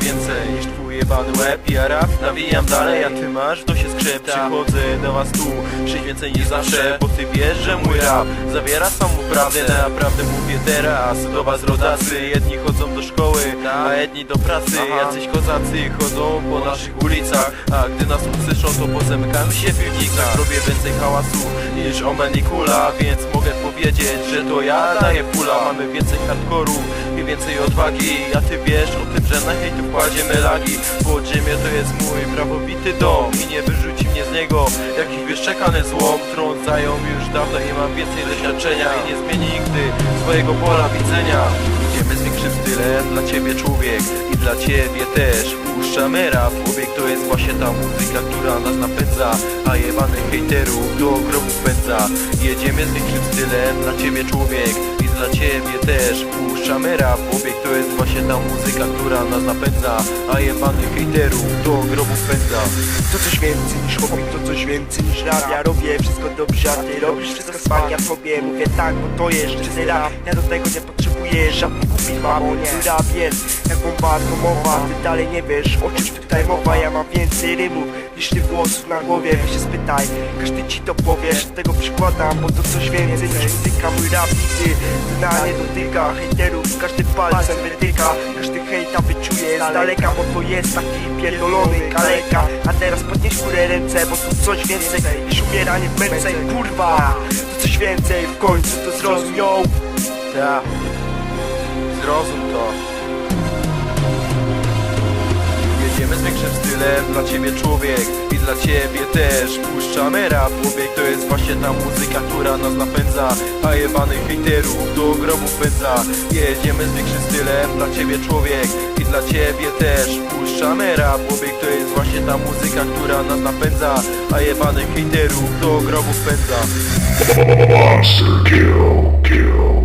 więcej niż twój jebany łeb. Ja rap nawijam dalej, a ty masz w nosie skrzyp. Przychodzę do was tu, żyć więcej niż zawsze Bo ty wiesz, że mój rap zawiera samą prawdę. Naprawdę mówię teraz do was rodacy. Jedni chodzą do szkoły, a jedni do pracy. Jacyś kozacy chodzą po naszych ulicach A gdy nas usłyszą to pozamykamy się w piwnicach Robię więcej hałasu niż Omen i Kula Więc mogę powiedzieć, że to ja daję pula. Mamy więcej hardkoru i więcej odwagi A ty wiesz o tym, że na hejtu kładziemy lagi. Podziemie to jest mój prawowity dom I nie wyrzuci mnie z niego jakiś wyszczekany złom. Trącają już dawno i mam więcej doświadczenia I nie zmieni nigdy swojego pola widzenia. Idziemy z większym stylem dla ciebie człowiek I dla ciebie też. Puszczamy rap Człowiek to jest właśnie ta muzyka, która nas napędza A jebanych hejterów do grobu pędza Jedziemy z większym stylem dla ciebie człowiek dla ciebie też. Puszczamy rap Człowiek to jest właśnie ta muzyka, która nas napędza. A jebanych hejterów do grobu pędza. To coś więcej niż hobby, to coś więcej niż rap. Ja robię wszystko dobrze, a ty robisz wszystko smak. Ja tobie mówię tak, bo to jest czysty rap. Ja do tego nie potrzebuję żadnych kupić, mamo nie. Rap jest jak bomba atomowa. Ty dalej nie wiesz, o czym tutaj mowa. Ja mam więcej rymów niż ty włosów na głowie. Weź się spytaj, każdy ci to powie. Że Tego przykładam, bo to coś więcej niż muzyka. Mój rap nigdy dna nie dotyka Hejterów każdy palcem wytyka. Każdy hejta wyczuje z daleka Bo to jest taki pierdolony kaleka. A teraz podnieś górę ręce, bo to coś więcej. Niż umieranie w męce Kurwa, to coś więcej, w końcu to zrozumiał. Ta Zrozum to Jedziemy z większym stylem dla ciebie człowiek. I dla ciebie też. Puszczamy rap Człowiek to jest właśnie ta muzyka, która nas napędza. A jebanych hejterów do grobów pędza. Jedziemy z większym stylem dla ciebie człowiek. I dla ciebie też. Puszczamy rap Człowiek to jest właśnie ta muzyka, która nas napędza. A jebanych hejterów do grobów pędza. Monster kill, kill.